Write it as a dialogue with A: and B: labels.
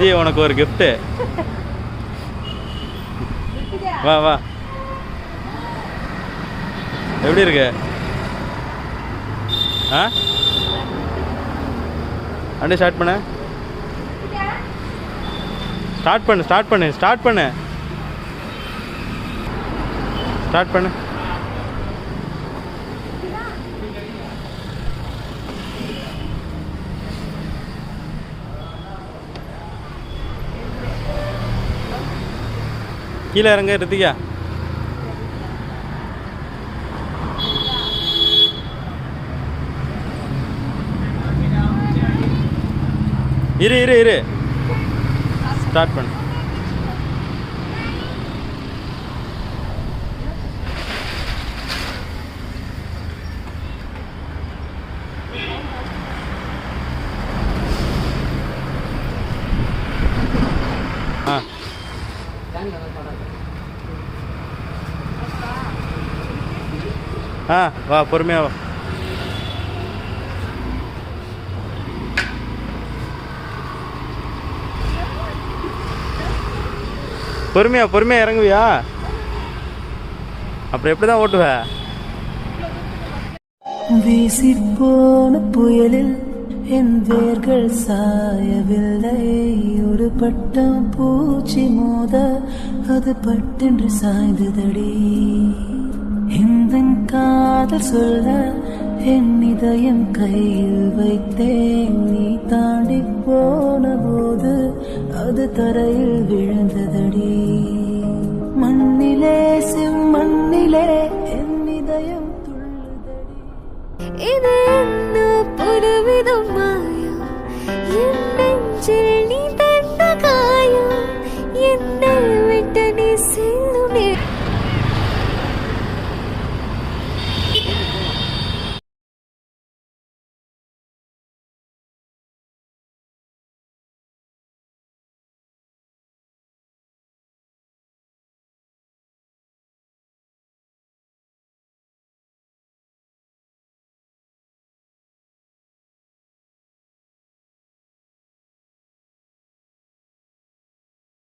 A: விஜி உனக்கு ஒரு கிஃப்ட்டு வா வா. எப்படி இருக்கு? ஆ? அண்டே ஸ்டார்ட் பண்ணு. ஸ்டார்ட் பண்ணு ஸ்டார்ட் பண்ணு ஸ்டார்ட் பண்ணு. ஸ்டார்ட் பண்ணு. கீழே இறங்க ரித்திகா. இரு இரு இரு. ஸ்டார்ட் பண்ணு. ஆ. ஆ வா பொறுமையா வா. பொறுமையா பொறுமையா இறங்குவியா? அப்புறம் எப்படி தான் ஓட்டுவ
B: புயலில் என் வேர்கள் சாயவில்லை. ஒரு பட்டம் பூச்சி மோத அது பட்டென்று சாய்ந்ததடி. காதல் சொல்ல என் இதயம் கையில் வைத்தேன். நீ தாண்டி போன போது அது தரையில் விழுந்ததடி. மண்ணிலே செம்மண்ணிலே என் இதயம் துள்ளுதடி.
C: இது